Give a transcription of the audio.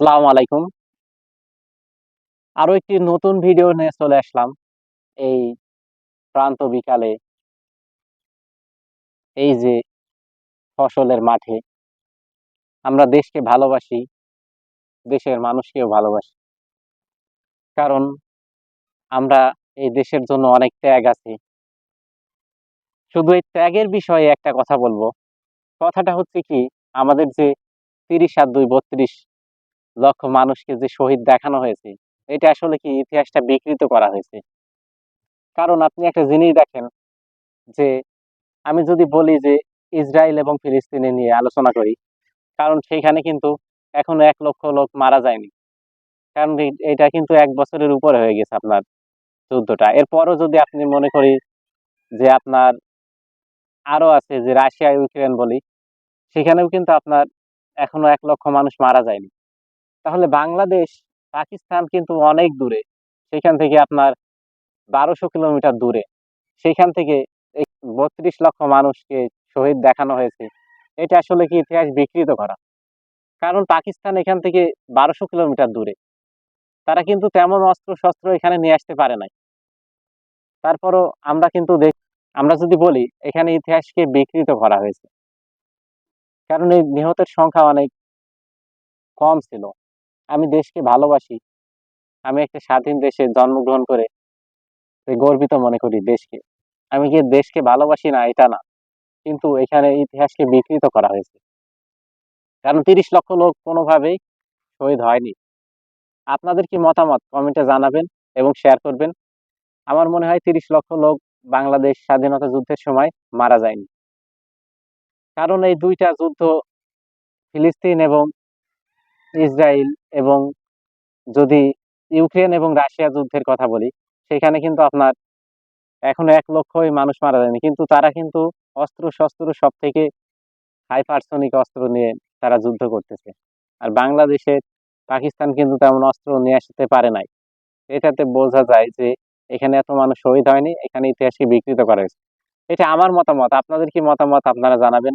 আসসালামু আলাইকুম। আরও একটি নতুন ভিডিও নিয়ে চলে আসলাম। এই প্রান্ত বিকালে এই যে ফসলের মাঠে আমরা দেশকে ভালোবাসি, দেশের মানুষকেও ভালোবাসি। কারণ আমরা এই দেশের জন্য অনেক ত্যাগ আছে। শুধু এই ত্যাগের বিষয়ে একটা কথা বলব। কথাটা হচ্ছে কি, আমাদের যে তিরিশ আর দুই বত্রিশ লক্ষ মানুষকে যে শহীদ দেখানো হয়েছে, এটা আসলে কি ইতিহাসটা বিকৃত করা হয়েছে? কারণ আপনি একটা জিনিস দেখেন যে, আমি যদি বলি যে ইসরায়েল এবং ফিলিস্তিনে নিয়ে আলোচনা করি, কারণ সেখানে কিন্তু এখনও এক লক্ষ লোক মারা যায়নি। কারণ এটা কিন্তু এক বছরের উপরে হয়ে গেছে আপনার যুদ্ধটা। এরপরও যদি আপনি মনে করি যে আপনার আরও আছে যে রাশিয়া ইউক্রেন বলি, সেখানেও কিন্তু আপনার এখনও এক লক্ষ মানুষ মারা যায়নি। তাহলে বাংলাদেশ, পাকিস্তান কিন্তু অনেক দূরে। সেখান থেকে আপনার বারোশো কিলোমিটার দূরে। সেখান থেকে বত্রিশ লক্ষ মানুষকে শহীদ দেখানো হয়েছে। এটা আসলে কি ইতিহাস বিকৃত করা? কারণ পাকিস্তান এখান থেকে বারোশো কিলোমিটার দূরে। তারা কিন্তু তেমন অস্ত্র শস্ত্র এখানে নিয়ে আসতে পারে নাই। তারপরও আমরা কিন্তু দেখ আমরা যদি বলি, এখানে ইতিহাসকে বিকৃত করা হয়েছে। কারণ এই নিহতের সংখ্যা অনেক কম ছিল। আমি দেশকে ভালোবাসি। আমি একটা স্বাধীন দেশে জন্মগ্রহণ করে গর্বিত মনে করি দেশকে। আমি কি দেশকে ভালোবাসি না? এটা না। কিন্তু এখানে ইতিহাসকে বিকৃত করা হয়েছে। কারণ তিরিশ লক্ষ লোক কোনোভাবেই শহীদ হয়নি। আপনাদের কি মতামত? কমেন্টে জানাবেন এবং শেয়ার করবেন। আমার মনে হয় তিরিশ লক্ষ লোক বাংলাদেশ স্বাধীনতা যুদ্ধের সময় মারা যায়নি। কারণ এই দুইটা যুদ্ধ ফিলিস্তিন এবং ইসরায়েল এবং যদি ইউক্রেন এবং রাশিয়া যুদ্ধের কথা বলি, সেখানে কিন্তু আপনার এখনও এক লক্ষই মানুষ মারা যায়নি। কিন্তু তারা কিন্তু অস্ত্র শস্ত্র সব থেকে হাইপারসনিক অস্ত্র নিয়ে তারা যুদ্ধ করতেছে। আর বাংলাদেশের পাকিস্তান কিন্তু তেমন অস্ত্র নিয়ে আসতে পারে নাই। এটাতে বোঝা যায় যে এখানে এত মানুষ শহীদ হয়নি, এখানে ইতিহাসকে বিকৃত করা হয়েছে। এটা আমার মতামত। আপনাদের কি মতামত? আপনারা জানাবেন।